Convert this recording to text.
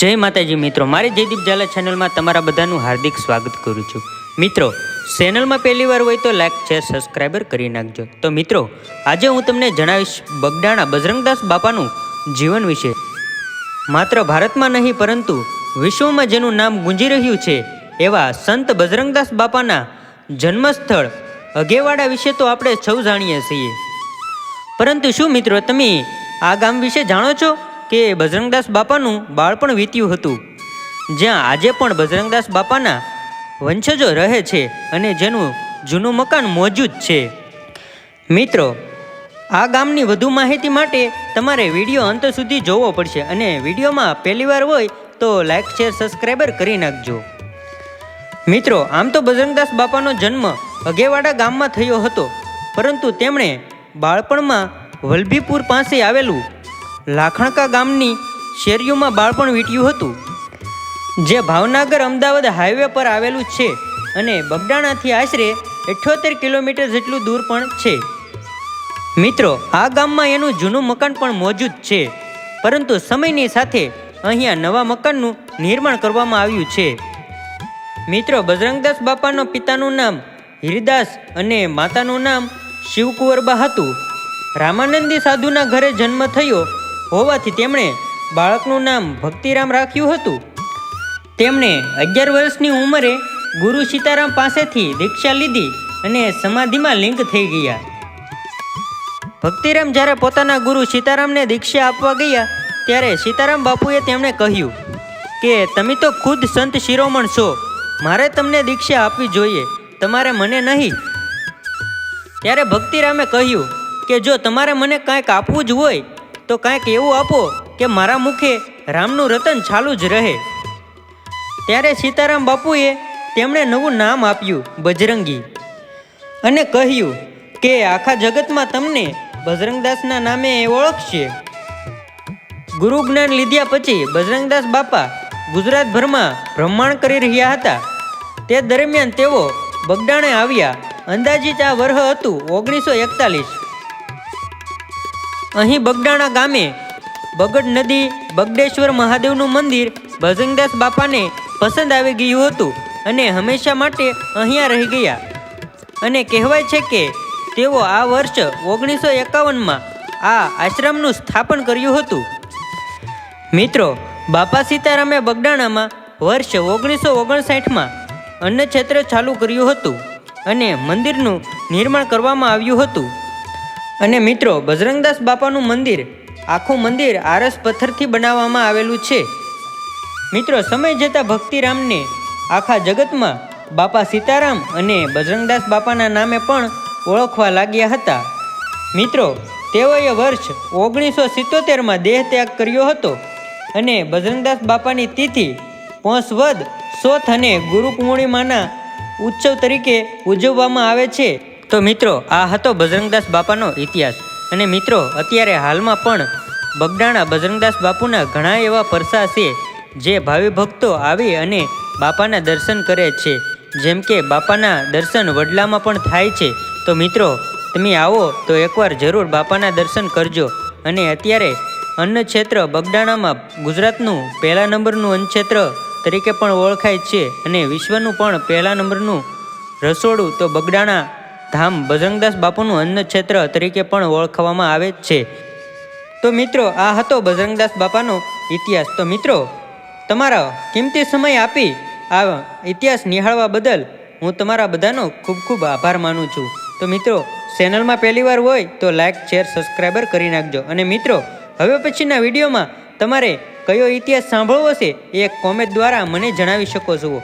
જય માતાજી મિત્રો, મારી જયદીપ ઝાલા ચેનલમાં તમારા બધાનું હાર્દિક સ્વાગત કરું છું. મિત્રો ચેનલમાં પહેલીવાર હોય તો લાઇક શેર સબસ્ક્રાઈબર કરી નાખજો. તો મિત્રો, આજે હું તમને જણાવીશ બગડાણા બજરંગદાસ બાપાનું જીવન વિશે. માત્ર ભારતમાં નહીં, પરંતુ વિશ્વમાં જેનું નામ ગુંજી રહ્યું છે, એવા સંત બજરંગદાસ બાપાના જન્મસ્થળ અગેવાડા વિશે તો આપણે સૌ જાણીએ છીએ. પરંતુ શું મિત્રો, તમે આ ગામ વિશે જાણો છો? કે બજરંગદાસ બાપાનું બાળપણ વીત્યું હતું. જ્યાં આજે પણ બજરંગદાસ બાપાના વંશજો રહે છે અને જેનું જૂનું મકાન મોજૂદ છે. મિત્રો, આ ગામની વધુ માહિતી માટે તમારે વીડિયો અંત સુધી જોવો પડશે અને વિડીયોમાં પહેલીવાર હોય તો લાઇક શેર સબસ્ક્રાઈબર કરી નાખજો. મિત્રો, આમ તો બજરંગદાસ બાપાનો જન્મ અગેવાડા ગામમાં થયો હતો, પરંતુ તેમણે બાળપણમાં વલભીપુર પાસે આવેલું લાખણકા ગામની શેરીઓમાં બાળપણ વીટ્યું હતું. જે ભાવનગર અમદાવાદ હાઈવે પર આવેલું છે અને બગડાણાથી આશરે અઠ્યોતેર કિલોમીટર જેટલું દૂર પણ છે. મિત્રો, આ ગામમાં એનું જૂનું મકાન પણ મોજૂદ છે, પરંતુ સમયની સાથે અહીંયા નવા મકાનનું નિર્માણ કરવામાં આવ્યું છે. મિત્રો, બજરંગદાસ બાપાનો પિતાનું નામ હિરદાસ અને માતાનું નામ શિવકુંવરબા હતું. રામાનંદી સાધુના ઘરે જન્મ થયો હોવાથી તેમણે બાળકનું નામ ભક્તિરામ રાખ્યું હતું. તેમણે અગિયાર વર્ષની ઉંમરે ગુરુ સીતારામ પાસેથી દીક્ષા લીધી અને સમાધિમાં લિંક થઈ ગયા. ભક્તિરામ જ્યારે પોતાના ગુરુ સીતારામને દીક્ષા આપવા ગયા, ત્યારે સીતારામ બાપુએ તેમણે કહ્યું કે, તમે તો ખુદ સંત શિરોમણ છો. મારે તમને દીક્ષા આપવી જોઈએ. તમારે મને નહીં. ત્યારે ભક્તિરામે કહ્યું કે, જો તમારે મને કાંઈક આપવું જ હોય તો કાંઈક એવું આપો કે મારા મુખે રામનું રતન ચાલુ જ રહે. ત્યારે સીતારામ બાપુએ તેમણે નવું નામ આપ્યું, બજરંગી. અને કહ્યું કે આખા જગતમાં તમને બજરંગદાસના નામે ઓળખશે. ગુરુ જ્ઞાન લીધ્યા પછી બજરંગદાસ બાપા ગુજરાતભરમાં ભ્રમણ કરી રહ્યા હતા. તે દરમિયાન તેઓ બગડાણે આવ્યા. અંદાજિત આ વર્ષ હતું ઓગણીસો એકતાલીસ. અહીં બગડાણા ગામે બગડ નદી, બગડેશ્વર મહાદેવનું મંદિર, ભજનદાસ બાપાને પસંદ આવી ગયું હતું અને હંમેશા માટે અહીંયા રહી ગયા. અને કહેવાય છે કે તેઓ આ વર્ષ ઓગણીસો એકાવનમાં આ આશ્રમનું સ્થાપન કર્યું હતું. મિત્રો, બાપા સીતારામે બગડાણામાં વર્ષ ઓગણીસો ઓગણસાઠમાં અન્નક્ષેત્ર ચાલુ કર્યું હતું અને મંદિરનું નિર્માણ કરવામાં આવ્યું હતું. અને મિત્રો, બજરંગદાસ બાપાનું મંદિર, આખું મંદિર આરસ પથ્થરથી બનાવવામાં આવેલું છે. મિત્રો, સમય જતાં ભક્તિરામને આખા જગતમાં બાપા સીતારામ અને બજરંગદાસ બાપાના નામે પણ ઓળખવા લાગ્યા હતા. મિત્રો, તેઓએ વર્ષ ઓગણીસો સિત્તોતેરમાં દેહ ત્યાગ કર્યો હતો અને બજરંગદાસ બાપાની તિથિ પોંસવદ, સોથ અને ગુરુ પૂર્ણિમાના ઉત્સવ તરીકે ઉજવવામાં આવે છે. તો મિત્રો, આ હતો બજરંગદાસ બાપાનો ઇતિહાસ. અને મિત્રો, અત્યારે હાલમાં પણ બગડાણા બજરંગદાસ બાપુના ઘણા એવા પરસા છે, જે ભાવિ ભક્તો આવી અને બાપાના દર્શન કરે છે. જેમ કે બાપાના દર્શન વડલામાં પણ થાય છે. તો મિત્રો, તમે આવો તો એકવાર જરૂર બાપાના દર્શન કરજો. અને અત્યારે અન્ન ક્ષેત્ર બગડાણામાં ગુજરાતનું પહેલા નંબરનું અન્ન ક્ષેત્ર તરીકે પણ ઓળખાય છે. અને વિશ્વનું પણ પહેલા નંબરનું રસોડું તો બગડાણા ધામ બજરંગદાસ બાપુનું અન્ન ક્ષેત્ર તરીકે પણ ઓળખવામાં આવે છે. તો મિત્રો, આ હતો બજરંગદાસ બાપાનો ઇતિહાસ. તો મિત્રો, તમારા કિંમતી સમય આપી આ ઇતિહાસ નિહાળવા બદલ હું તમારા બધાનો ખૂબ ખૂબ આભાર માનું છું. તો મિત્રો, ચેનલમાં પહેલીવાર હોય તો લાઇક શેર, સબસ્ક્રાઈબર કરી નાખજો. અને મિત્રો, હવે પછીના વિડીયોમાં તમારે કયો ઇતિહાસ સાંભળવો છે એ કોમેન્ટ દ્વારા મને જણાવી શકો છો.